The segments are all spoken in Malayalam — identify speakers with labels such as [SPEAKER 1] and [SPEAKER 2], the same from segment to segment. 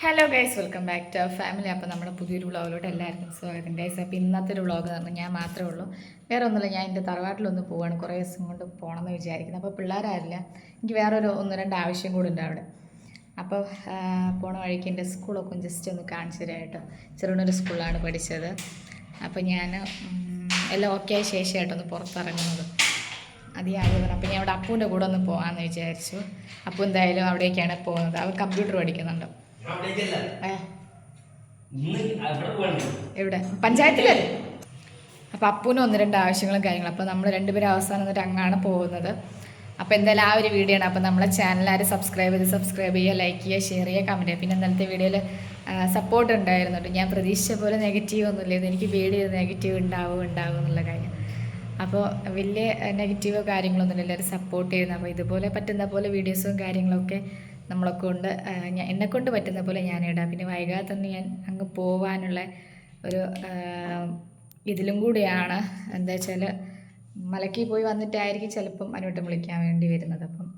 [SPEAKER 1] Hello guys welcome back to family അപ്പോൾ നമ്മുടെ പുതിയൊരു വ്ളോഗിലോട്ട് എല്ലാവർക്കും സ്വാഗതം. ഗൈസ് അപ്പോൾ ഇന്നത്തെ ഒരു വ്ളോഗ് എന്ന് പറഞ്ഞാൽ ഞാൻ മാത്രമേ ഉള്ളൂ. വേറെ ഒന്നുമില്ല ഞാൻ എന്റെ തറവാട്ടിലൊന്ന് പോവാണ്. കുറേ ദിവസം കൊണ്ട് പോകണമെന്ന് വിചാരിക്കുന്നത് അപ്പോൾ പിള്ളേരാരില്ല. എനിക്ക് വേറൊരു ഒന്ന് രണ്ട് ആവശ്യം കൂടി ഉണ്ട് അവിടെ. അപ്പോൾ പോണ വഴിക്ക് എന്റെ സ്കൂളൊക്കെ ജസ്റ്റ് ഒന്ന് കാണിച്ചു തരാം കേട്ടോ. സ്കൂളിലാണ് പഠിച്ചത്. അപ്പോൾ ഞാൻ എല്ലാം ഓക്കെ ആയ ശേഷമായിട്ടൊന്ന് പുറത്തിറങ്ങുന്നത്. അതിയാകുന്നത് അപ്പോൾ ഞാൻ അവിടെ അപ്പൂന്റെ കൂടെ ഒന്ന് പോകാമെന്ന് വിചാരിച്ചു. അപ്പോൾ എന്തായാലും അവിടേക്കാണ് പോകുന്നത്. അവൻ കമ്പ്യൂട്ടർ പഠിക്കുന്നുണ്ട്. എവിടെ? പഞ്ചായത്തിലല്ലേ അപ്പോൾ അപ്പൂന് ഒന്ന് രണ്ട് ആവശ്യങ്ങളും കാര്യങ്ങളും. അപ്പോൾ നമ്മൾ രണ്ടുപേരും അവസാനം എന്നിട്ട് അങ്ങാണ് പോകുന്നത്. അപ്പോൾ എന്തായാലും ആ ഒരു വീഡിയോ ആണ്. അപ്പോൾ നമ്മളെ ചാനൽ ആരും സബ്സ്ക്രൈബ് ചെയ്ത് സബ്സ്ക്രൈബ് ചെയ്യുക ലൈക്ക് ചെയ്യുക ഷെയർ ചെയ്യുക കമന്റ് ചെയ്യുക. പിന്നെ ഇന്നലത്തെ വീഡിയോയിൽ സപ്പോർട്ട് ഉണ്ടായിരുന്നു ഞാൻ പ്രതീക്ഷിച്ച പോലെ നെഗറ്റീവ് ഒന്നുമില്ലായിരുന്നു എനിക്ക് വീഡിയോ നെഗറ്റീവ് ഉണ്ടാവും ഉണ്ടാവും എന്നുള്ള കാര്യം. അപ്പോൾ വലിയ നെഗറ്റീവോ കാര്യങ്ങളൊന്നുമില്ല എല്ലാവരും സപ്പോർട്ട് ചെയ്യുന്നു. അപ്പോൾ ഇതുപോലെ പറ്റുന്ന പോലെ വീഡിയോസും കാര്യങ്ങളൊക്കെ നമ്മളെ കൊണ്ട് എന്നെ കൊണ്ട് പറ്റുന്ന പോലെ ഞാൻ ഇടാം. പിന്നെ വൈകാതെ തന്നെ ഞാൻ അങ്ങ് പോവാനുള്ള ഒരു ഇതിലും കൂടിയാണ്. എന്താ വെച്ചാൽ മലക്കി പോയി വന്നിട്ടായിരിക്കും ചിലപ്പം അനുവട്ടം വിളിക്കാൻ വേണ്ടി വരുന്നത്. അപ്പം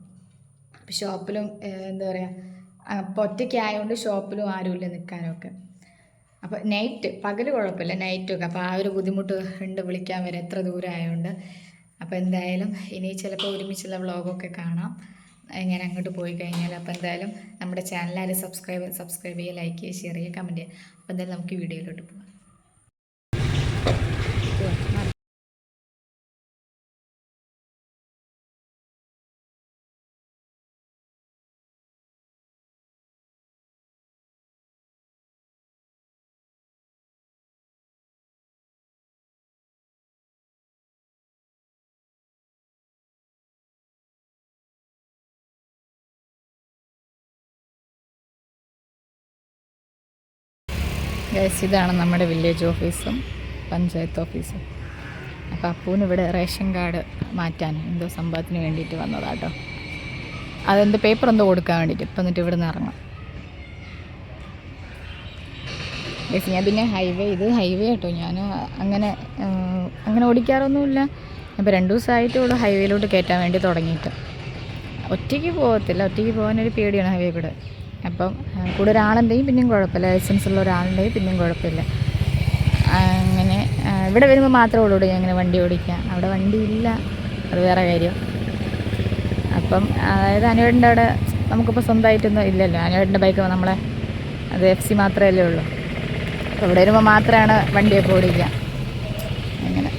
[SPEAKER 1] ഷോപ്പിലും എന്താ പറയുക അപ്പോൾ ഒറ്റയ്ക്കായതുകൊണ്ട് ഷോപ്പിലും ആരുമില്ല നിൽക്കാനൊക്കെ അപ്പോൾ നൈറ്റ് പകൽ കുഴപ്പമില്ല നൈറ്റൊക്കെ. അപ്പോൾ ആ ഒരു ബുദ്ധിമുട്ട് ഉണ്ട് വിളിക്കാൻ വരെ എത്ര ദൂരമായതുകൊണ്ട് അപ്പോൾ എന്തായാലും ഇനി ചിലപ്പോൾ ഒരുമിച്ചുള്ള വ്ളോഗൊക്കെ കാണാം. ഞാൻ അങ്ങോട്ട് പോയി കഴിഞ്ഞാൽ അപ്പോൾ എന്തായാലും നമ്മുടെ ചാനൽ ആരും സബ്സ്ക്രൈബ് സബ്സ്ക്രൈബ് ചെയ്യുക ലൈക്ക് ചെയ്യുക ഷെയർ ചെയ്യുക കമന്റ് ചെയ്യുക. അപ്പോൾ എന്തായാലും നമുക്ക് വീഡിയോയിലോട്ട് പോകാം ഗൈസ് ഇതാണ് നമ്മുടെ വില്ലേജ് ഓഫീസും പഞ്ചായത്ത് ഓഫീസും അപ്പോൾ അപ്പൂന് ഇവിടെ റേഷൻ കാർഡ് മാറ്റാൻ എന്തോ സംഭവത്തിന് വേണ്ടിയിട്ട് വന്നതാട്ടോ അതെന്ത് പേപ്പർ എന്തോ കൊടുക്കാൻ വേണ്ടിയിട്ട് ഇപ്പം എന്നിട്ട് ഇവിടെ നിന്ന് ഇറങ്ങാം. ഗൈസ് ഞാൻ പിന്നെ ഹൈവേ ഇത് ഹൈവേ കേട്ടോ ഞാൻ അങ്ങനെ അങ്ങനെ ഓടിക്കാറൊന്നുമില്ല. അപ്പോൾ രണ്ട് ദിവസമായിട്ട് ഇവിടെ ഹൈവേയിലോട്ട് കയറ്റാൻ വേണ്ടി തുടങ്ങിയിട്ട്. ഒറ്റയ്ക്ക് പോകത്തില്ല ഒറ്റയ്ക്ക് പോകാനൊരു പേടിയാണ് ഹൈവേ കൂടെ. അപ്പം കൂടെ ഒരാളുണ്ടെങ്കിൽ പിന്നെയും കുഴപ്പമില്ല. ലൈസൻസ് ഉള്ള ഒരാളുണ്ടെങ്കിൽ പിന്നെയും കുഴപ്പമില്ല. അങ്ങനെ ഇവിടെ വരുമ്പോൾ മാത്രമേ ഉള്ളൂ ഞാൻ ഇങ്ങനെ വണ്ടി ഓടിക്കാം. അവിടെ വണ്ടി ഇല്ല. അത് വേറെ കാര്യം. അപ്പം അതായത് അനുവേടിന്റെ അവിടെ നമുക്കിപ്പോൾ സ്വന്തമായിട്ടൊന്നും ഇല്ലല്ലോ. അനുവേടിന്റെ ബൈക്ക് നമ്മളെ അത് എഫ് സി മാത്രമല്ലേ ഉള്ളൂ. അപ്പോൾ ഇവിടെ വരുമ്പോൾ മാത്രമാണ് വണ്ടിയൊക്കെ ഓടിക്കുക അങ്ങനെ.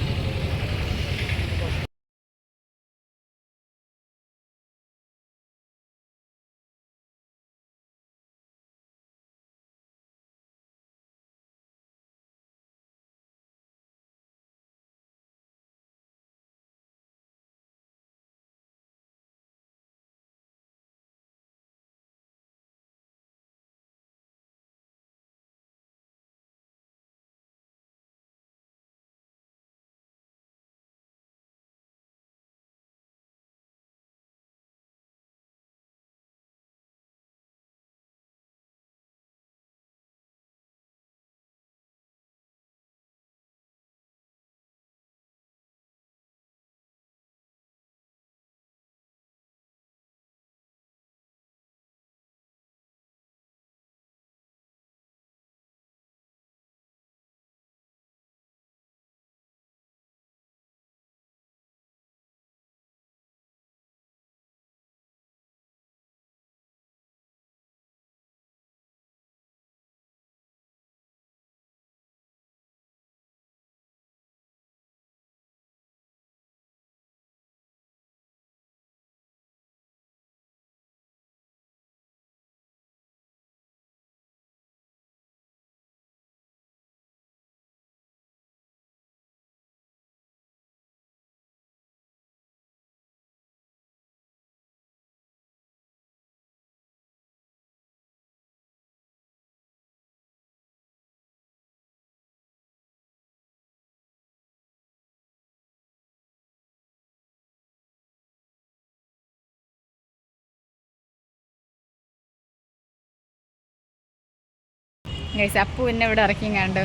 [SPEAKER 1] ഗൈസ് അപ്പു എന്നെ ഇവിടെ ഇറക്കിയും കണ്ട്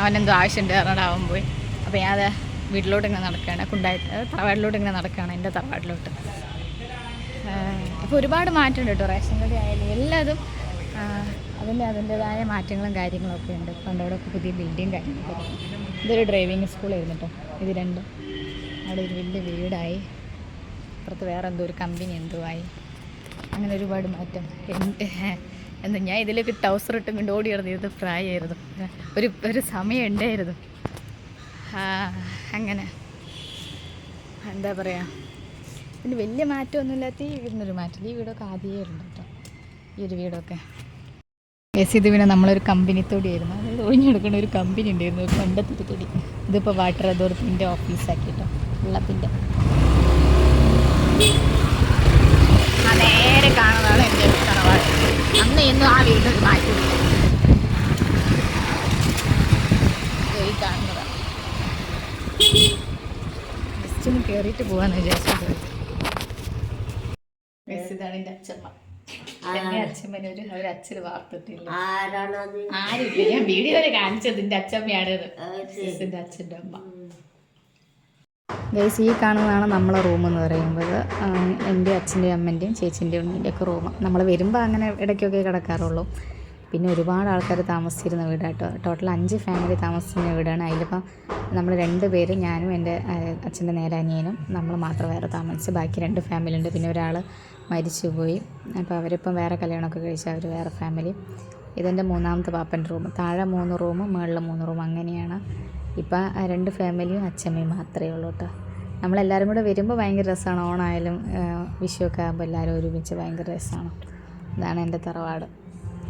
[SPEAKER 1] അവനെന്തോ ആവശ്യമുണ്ട് അവൻ പോയി. അപ്പോൾ ഞാൻ അത് വീട്ടിലോട്ട് ഇങ്ങനെ നടക്കുകയാണ് കുണ്ടായിട്ട് തറവാട്ടിലോട്ട് ഇങ്ങനെ നടക്കുകയാണ് എന്റെ തറവാട്ടിലോട്ട്. അപ്പോൾ ഒരുപാട് മാറ്റമുണ്ട് കേട്ടോ റേഷൻ കടി ആയാലും എല്ലാതും അതിന്റെ അതിന്റെതായ മാറ്റങ്ങളും കാര്യങ്ങളും ഒക്കെ ഉണ്ട്. പണ്ട് അവിടെ ഒക്കെ പുതിയ ബിൽഡിങ് കാര്യങ്ങളൊക്കെ ഇതൊരു ഡ്രൈവിംഗ് സ്കൂളായിരുന്നു കേട്ടോ ഇത് രണ്ടും. അവിടെ ഒരു വലിയ വീടായി. അപ്പുറത്ത് വേറെ എന്തോ ഒരു കമ്പനി എന്തോ ആയി. അങ്ങനെ ഒരുപാട് മാറ്റം. എന്ത് ഞാൻ ഇതിലേക്ക് ടൗസർ ഇട്ടും കൊണ്ട് ഓടി ഫ്രൈ ആയിരുന്നു. ഒരു ഒരു സമയം ഉണ്ടായിരുന്നു. അങ്ങനെ. എന്താ പറയുക പിന്നെ വലിയ മാറ്റമൊന്നുമില്ലാത്ത ഈ വീടിനൊരു മാറ്റം. ഈ വീടൊക്കെ ആദ്യമേ ഉണ്ട് കേട്ടോ ഈ ഒരു വീടൊക്കെ. എസ് ഇത് പിന്നെ നമ്മളൊരു കമ്പനി തൊടിയായിരുന്നു. അതായത് ഒഴിഞ്ഞെടുക്കുന്ന ഒരു കമ്പനി ഉണ്ടായിരുന്നു. ഒരു പണ്ടത്തെ തൊടി. ഇതിപ്പോൾ വാട്ടർ അതോറിറ്റിന്റെ ഓഫീസാക്കി കേട്ടോ വെള്ളത്തിന്റെ ആ നേരെ കാണുന്നതാണ് എന്റെ തറവാട് അന്ന് എന്നും ആ വീടിനൊരു മാറ്റമില്ല ദേ ഈ കാണുന്നതാണ് ജസ്റ്റ് ഒന്ന് കയറിയിട്ട് പോകാന്ന് വിചാരിച്ചത് ഇതാണ് എന്റെ അച്ഛമ്മ എന്നെ അച്ഛമ്മനെ ഒരു അവർ അച്ഛന് വാർത്തിട്ടില്ല.
[SPEAKER 2] ആരാണത്
[SPEAKER 1] ആരുമില്ല ഞാൻ വീഡിയോ വരെ കാണിച്ചത് എന്റെ അച്ഛമ്മയാണ് എന്റെ അച്ഛന്റെ അമ്മ. ഗൈസ് ഈ കാണുന്നതാണ് നമ്മളെ റൂം എന്ന് പറയുമ്പോൾ എന്റെ അച്ഛന്റെയും അമ്മന്റെയും ചേച്ചിന്റെയും ഉണ്ണിന്റെ ഒക്കെ റൂം. നമ്മൾ വരുമ്പോൾ അങ്ങനെ ഇടയ്ക്കൊക്കെ കിടക്കാറുള്ളൂ. പിന്നെ ഒരുപാട് ആൾക്കാർ താമസിച്ചിരുന്ന വീടാട്ടോ ടോട്ടൽ അഞ്ച് ഫാമിലി താമസിച്ചിരുന്ന വീടാണ്. അതിലിപ്പം നമ്മൾ രണ്ട് പേര് ഞാനും എന്റെ അച്ഛന്റെ നേരാനിയനും നമ്മൾ മാത്രം വേറെ താമസിച്ച് ബാക്കി രണ്ട് ഫാമിലി ഉണ്ട്. പിന്നെ ഒരാൾ മരിച്ചു പോയി. അപ്പോൾ അവരിപ്പം വേറെ കല്യാണമൊക്കെ കഴിച്ച് അവർ വേറെ ഫാമിലി. ഇതെന്റെ മൂന്നാമത്തെ പാപ്പന്റെ റൂം. താഴെ മൂന്ന് റൂം മുകളിൽ മൂന്ന് റൂം അങ്ങനെയാണ്. ഇപ്പം രണ്ട് ഫാമിലിയും അച്ഛമ്മയും മാത്രമേ ഉള്ളൂ കേട്ടോ. നമ്മളെല്ലാവരും കൂടെ വരുമ്പോൾ ഭയങ്കര രസമാണ്. ഓണായാലും വിഷുവൊക്കെ ആകുമ്പോൾ എല്ലാവരും ഒരുമിച്ച് ഭയങ്കര രസമാണ്. ഇതാണ് എന്റെ തറവാട്.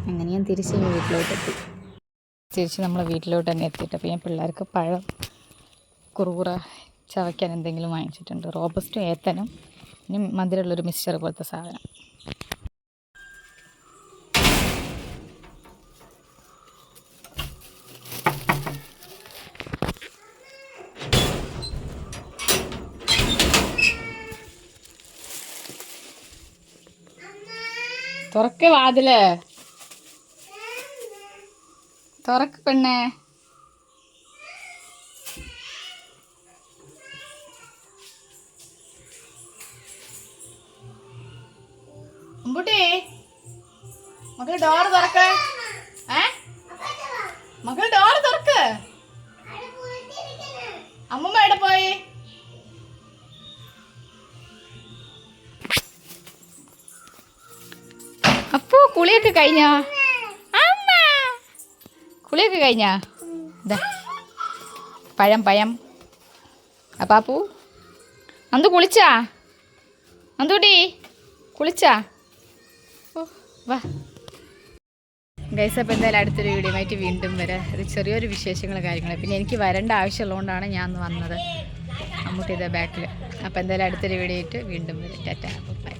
[SPEAKER 1] അങ്ങനെ ഞാൻ തിരിച്ച് വീട്ടിലോട്ടെത്തി. തിരിച്ച് നമ്മൾ വീട്ടിലോട്ട് തന്നെ എത്തിയിട്ട് അപ്പോൾ ഞാൻ പിള്ളേർക്ക് പഴം കുറുകുറ ചവയ്ക്കാൻ എന്തെങ്കിലും വാങ്ങിച്ചിട്ടുണ്ട്. റോബസ്റ്റ് ഏത്തനും ഇനി മധുരമുള്ളൊരു മിക്സ്ചർ പോലത്തെ സാധനം. തുറക്കേ വാതിൽ. തുറക്ക് പെണ്ണേ. അമ്പുട്ടി മകൾ ഡോർ തുറക്ക. ഏ? മക്കൾ ഡോർ തുറക്ക്. അമ്മമ്മ എവിടെ പോയി? അപ്പോ കുളിയൊക്കെ കഴിഞ്ഞാ? കുളിയൊക്കെ കഴിഞ്ഞാ? ഇതാ പഴം പഴം. അപ്പാപ്പു നന്ദു കുളിച്ചാ? അന്തുട്ടി കുളിച്ചാ? ഓ വാ. ഗൈസ് അപ്പോൾ എന്തായാലും അടുത്തൊരു ആയിട്ട് വീണ്ടും വരാം. ഒരു ചെറിയൊരു വിശേഷങ്ങൾ കാര്യങ്ങൾ പിന്നെ എനിക്ക് വരേണ്ട ആവശ്യമുള്ളതുകൊണ്ടാണ് ഞാൻ വന്നത്. അമ്മൂട്ടി ഇതാ ബാക്കിൽ അപ്പോൾ എന്തായാലും അടുത്തൊരു വീഡിയോ ആയിട്ട് വീണ്ടും വരും. ടാറ്റ. ബൈ